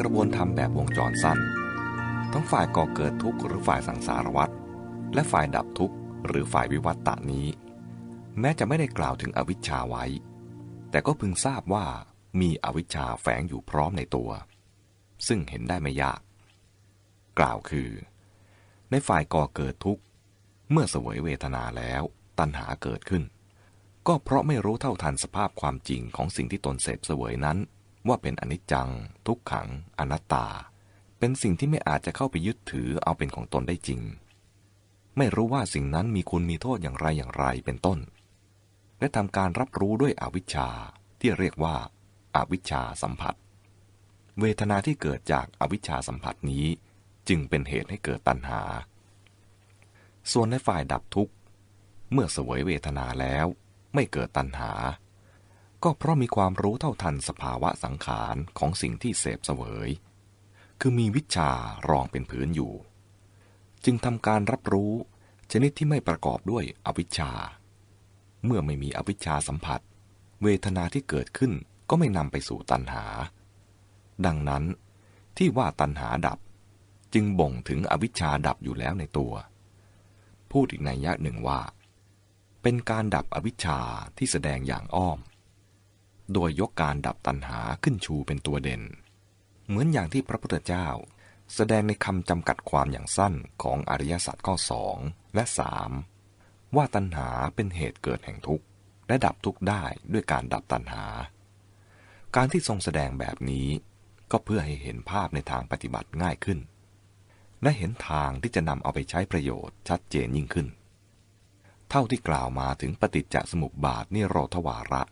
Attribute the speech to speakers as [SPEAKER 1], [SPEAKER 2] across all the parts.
[SPEAKER 1] กระบวนธรรมแบบวงจรสั้น ทั้งฝ่ายก่อเกิดทุกข์หรือฝ่ายสังสารวัฏและฝ่ายดับทุกข์หรือฝ่ายวิวัตตานี้ แม้จะไม่ได้กล่าวถึงอวิชชาไว้ แต่ก็พึงทราบว่ามีอวิชชาแฝงอยู่พร้อมในตัว ซึ่งเห็นได้ไม่ยาก กล่าวคือ ในฝ่ายก่อเกิดทุกข์ เมื่อเสวยเวทนาแล้วตัณหาเกิดขึ้น ก็เพราะไม่รู้เท่าทันสภาพความจริงของสิ่งที่ตนเสพเสวยนั้น ว่าเป็นอนิจจัง ทุกขัง อนัตตา เป็นสิ่งที่ไม่อาจจะเข้าไปยึดถือเอาเป็นของตนได้จริง ไม่รู้ว่าสิ่งนั้นมีคุณมีโทษอย่างไรอย่างไรเป็นต้น และทำการรับรู้ด้วยอวิชชาที่เรียกว่าอาวิชชาสัมผัส เวทนาที่เกิดจากอวิชชาสัมผัสนี้จึงเป็นเหตุให้เกิดตัณหา ส่วนในฝ่ายดับทุกข์ เมื่อเสวยเวทนาแล้วไม่เกิดตัณหา ก็เพราะมีความรู้เท่าทันสภาวะสังขารของสิ่งที่เสพเสวย คือมีวิชารองเป็นผืนอยู่ จึงทำการรับรู้ชนิดที่ไม่ประกอบด้วยอวิชชา เมื่อไม่มีอวิชชาสัมผัส เวทนาที่เกิดขึ้นก็ไม่นำไปสู่ตัณหา ดังนั้นที่ว่าตัณหาดับจึงบ่งถึงอวิชชาดับอยู่แล้วในตัว พูดอีกในยะหนึ่งว่า เป็นการดับอวิชชาที่แสดงอย่างอ้อม โดยยกการดับตัณหาขึ้นชูเป็นตัวเด่น เหมือนอย่างที่พระพุทธเจ้า แสดงในคำจำกัดความอย่างสั้นของอริยสัจข้อสองและสามว่าตัณหาเป็นเหตุเกิดแห่งทุกข์ และดับทุกข์ได้ด้วยการดับตัณหา การที่ทรงแสดงแบบนี้ก็เพื่อให้เห็นภาพในทางปฏิบัติง่ายขึ้น และเห็นทางที่จะนำเอาไปใช้ประโยชน์ชัดเจนยิ่งขึ้น เท่าที่กล่าวมาถึงปฏิจจสมุปบาทนิโรธวาระ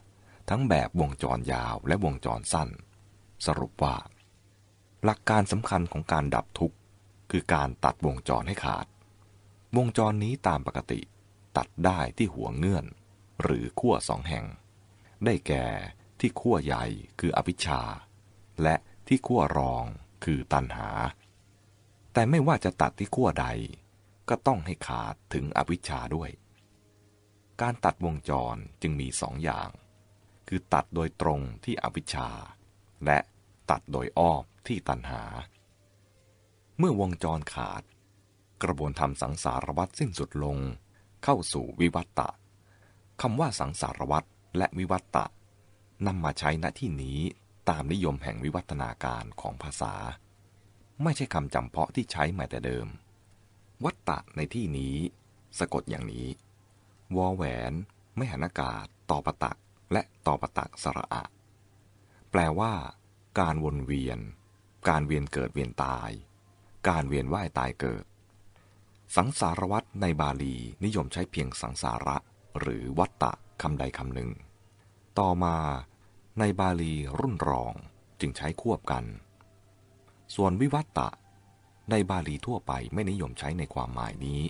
[SPEAKER 1] ทั้งแบบวงจรยาวและวงจรสั้น สรุปว่า หลักการสำคัญของการดับทุกข์ คือการตัดวงจรให้ขาด วงจรนี้ตามปกติ ตัดได้ที่หัวเงื่อน หรือขั้วสองแห่ง ได้แก่ที่ขั้วใหญ่คืออวิชา และที่ขั้วรองคือตัณหา แต่ไม่ว่าจะตัดที่ขั้วใด ก็ต้องให้ขาดถึงอวิชชาด้วย การตัดวงจรจึงมีสองอย่าง คือตัดโดยตรงที่อวิชชา และตัดโดยอ้อมที่ตัณหา เมื่อวงจรขาด กระบวนธรรมสังสารวัฏสิ้นสุดลง เข้าสู่วิวัตตะคำว่าสังสารวัฏและวิวัตตะนำมาใช้ณที่นี้ตามนิยมแห่งวิวัฒนาการของภาษา ไม่ใช่คำจำเพาะที่ใช้มาแต่เดิม วัตตะในที่นี้ สะกดอย่างนี้ วอแหวน ไม่หันอากาศ ต่อปะตัก และต่อประตักสระอะ แปลว่า การวนเวียน การเวียนเกิดเวียนตาย การเวียนว่ายตายเกิด สังสารวัตในบาลีนิยมใช้เพียงสังสาระ หรือวัตตะคำใดคำหนึ่ง ต่อมาในบาลีรุ่นรองจึงใช้ควบกัน ส่วนวิวัตตะ ในบาลีทั่วไปไม่นิยมใช้ในความหมายนี้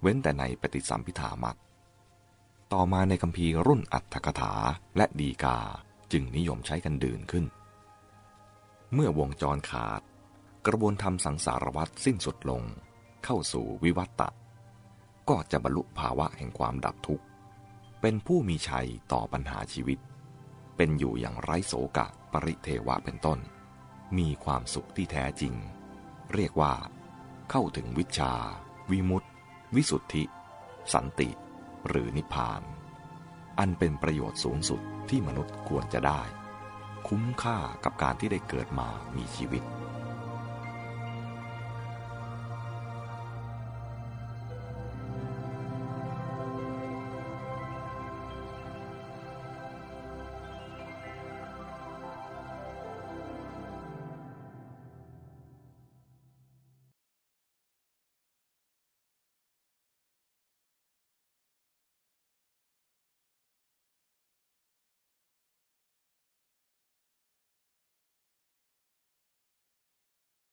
[SPEAKER 1] เว้นแต่ในปฏิสัมพิธามัก ต่อมาในคัมภีร์รุ่นอัตถกถาและดีกาจึงนิยมใช้กันดื่นขึ้น เมื่อวงจรขาด กระบวนธรรมสังสารวัตรสิ้นสุดลง เข้าสู่วิวัตตะ ก็จะบรรลุภาวะแห่งความดับทุกข์ เป็นผู้มีชัยต่อปัญหาชีวิต เป็นอยู่อย่างไร้โศกะปริเทวะเป็นต้น มีความสุขที่แท้จริง เรียกว่า เข้าถึงวิชา วิมุตติ วิสุทธิ สันติ หรือนิพพาน อันเป็นประโยชน์สูงสุดที่มนุษย์ควรจะได้ คุ้มค่ากับการที่ได้เกิดมามีชีวิต